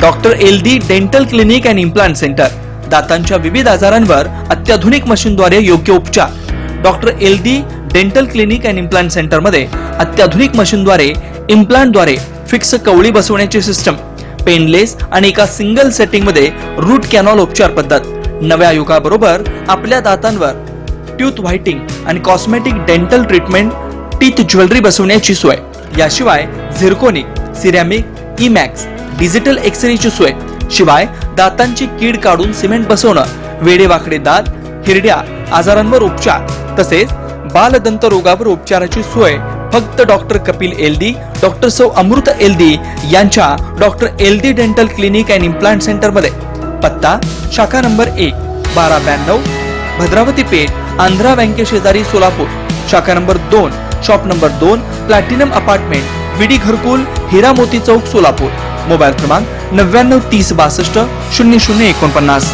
Doctor L D dental clinic and implant centre. दातांच्या विविध आजारांवर अत्याधुनिक मशीनद्वारे योग्य उपचार. Doctor L D dental clinic and implant सेंटरमध्ये अत्याधुनिक मशीनद्वारे इम्प्लांटद्वारे फिक्स कवळी बसवण्याची सिस्टम पेनलेस आणि एका सिंगल सेटिंगमध्ये रूट कॅनॉल उपचार पद्धत. नव्या युगाबरोबर आपल्या दातांवर ट्यूथ व्हाइटिंग आणि cosmetic dental treatment teeth jewellery बसवण्याची सोय. याशिवाय झिरकोनिक सिरॅमिक इमॅक्स डिजिटल एक्सरेची सोय. शिवाय दातांची कीड काढून सिमेंट बसवणं वेडेवाकडे दात हिरड्या आजारांवर उपचार तसेच बालदंत रोगावर उपचाराची सोय फक्त डॉक्टर कपिल एलदी डॉक्टर सौ अमृत एलदी यांच्या doctor Eldi dental clinic and implant सेंटरमध्ये पत्ता शाखा नंबर एक बारा ब्याण्णव भद्रावती पेठ आंध्रा बँके शेजारी सोलापूर. शाखा नंबर दोन शॉप नंबर दोन प्लॅटिनम अपार्टमेंट विडी घरकुल हिरा मोती चौक सोलापूर. मोबाईल क्रमांक नव्याण्णव तीस बासष्ट शून्य शून्य एकोणपन्नास.